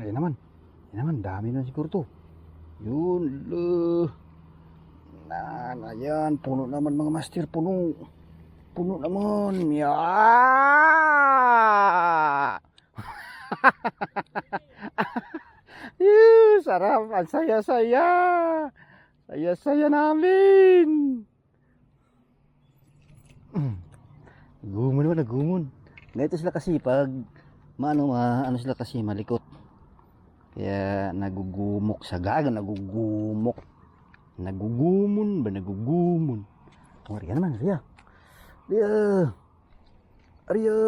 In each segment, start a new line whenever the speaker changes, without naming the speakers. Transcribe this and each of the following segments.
Ayan naman. Ayan naman, dami na siguro to. Yun, lo. Na, ayan, puno naman mga master, puno. Puno naman. Ya! Yuh, sarap. Ang saya-saya. Saya-saya namin. Gumon naman, nagumon. Ganito sila kasi pag maano, ma, ano sila kasi malikot. Kaya nagugumok sa gaga, nagugumok. Nagugumon ba, nagugumon. Oh, Arya naman, Arya. Arya. Arya.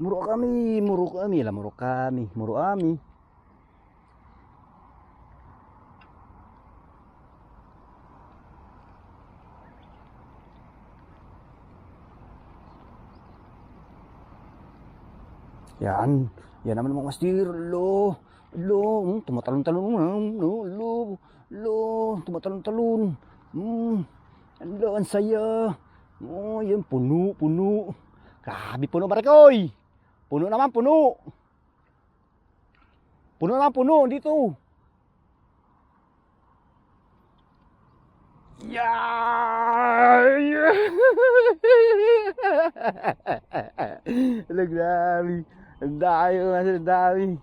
Muro kami, muro kami, lah muro kami, muro kami. Yan. Yan naman mga master. Lo. Lo. Hmm, tumatalon-talon. Lo. Lo. Lo. Tumatalon-talon. Hmm. Lo, ang saya. Oh, yan. Puno, puno. Grabe puno, Marikoy. Puno naman, puno. Puno naman, puno. Dito. Yeah! Ala, grabe. Ang dami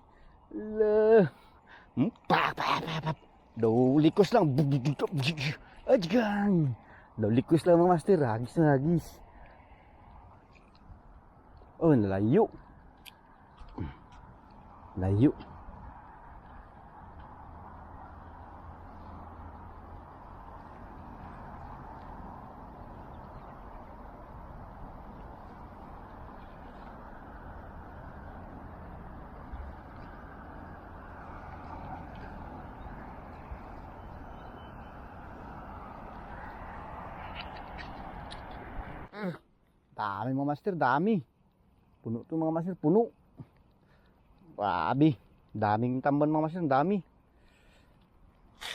Ala. Hmm? Pa, pa, pa, pa. Daw, likos lang. Adyan. Daw, likos lang mga master. Hagis na hagis. Oh, nalayo. Layo. Dami mga master, dami. Puno to mga master, puno. Grabe. Daming tamban mga master, dami.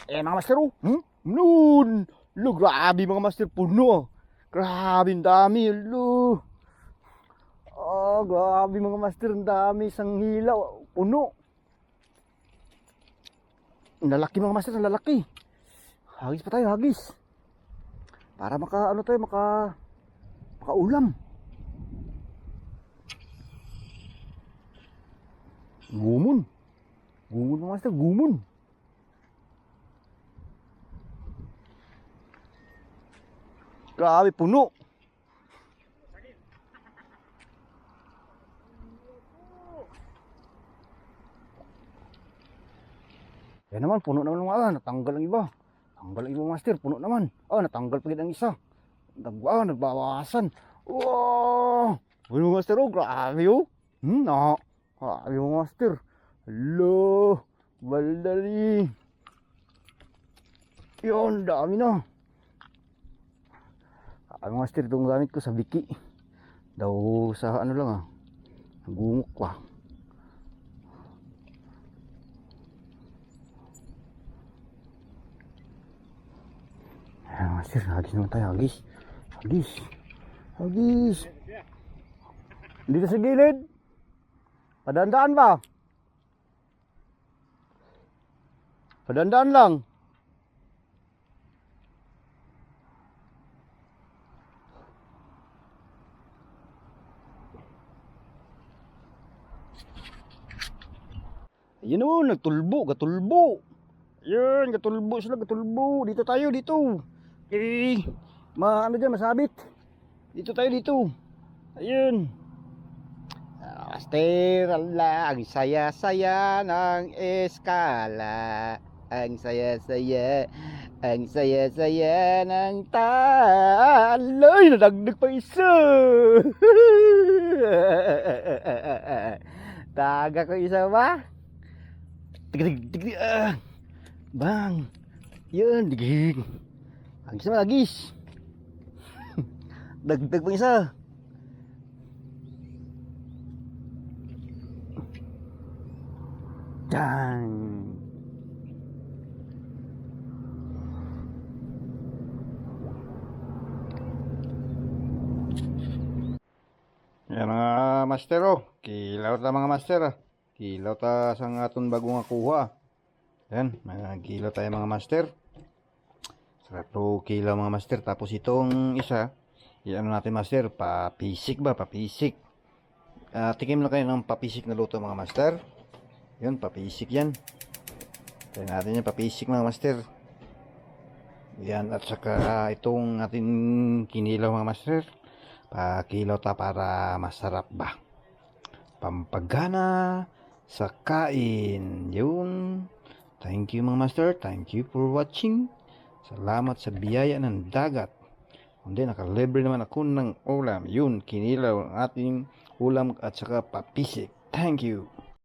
Eh mga master, oh. Hmm? Noon. Lo, grabe mga master, puno. Grabe, dami. Lo. Oh, grabe mga master, dami. Isang hilaw, puno. Lalaki mga master, lalaki. Hagis pa tayo, hagis. Para maka, ano tayo, maka, makaulam. Gumon. Gumon mga master, gumon. Grabe, puno. Yan naman, puno naman mga natanggal ang iba. Tanggal ang iba master, puno naman. Oh, natanggal pa ang isa. Nag, ah, nagbawasan. Wow! Puno master, oh, grabe oh. Hmm, na. Grabe mga master. Hello. Baldali. Yun, dami na. Ang master itong gamit ko sa biki. Daw sa ano lang ah. Gumok pa. Ayan master, hagis naman tayo, hagis. Hagis. Hagis. Dito sa gilid. Padandaan ba? Padandaan lang. Ayun o, nagtulbo, gatulbo. Ayun, gatulbo sila, gatulbo. Dito tayo, dito. Eh, ma, ano dyan, masabit. Dito tayo, dito. Ayun. Ah, Master, ala, ang saya-saya ng eskala. Ang saya-saya, ang saya-saya ng taloy. Nadagdag pa isa. Taga ko isa ba? Tigdig, tigdig, ah. Bang. Yun, digig. Agis naman, agis. Dagdag pa isa. Dang. Yan mga master oh. Kilaw ta mga master ah. Kilaw ta sa aton bagong kuha. Yan, kilaw tayo mga master. Sarap to kilaw mga master. Tapos itong isa, yan natin master, papisik ba? Papisik. Ah, tikim lang kayo ng papisik na luto mga master. Yun, papisik yan. Kaya natin yung papisik mga master. Yan, at saka itong ating kinilaw mga master. Pakilaw ta para masarap ba. Pampagana sa kain. Yun. Thank you mga master. Thank you for watching. Salamat sa biyaya ng dagat. Hindi, nakalibre naman ako ng ulam. Yun, kinilaw ang ating ulam at saka papisik. Thank you.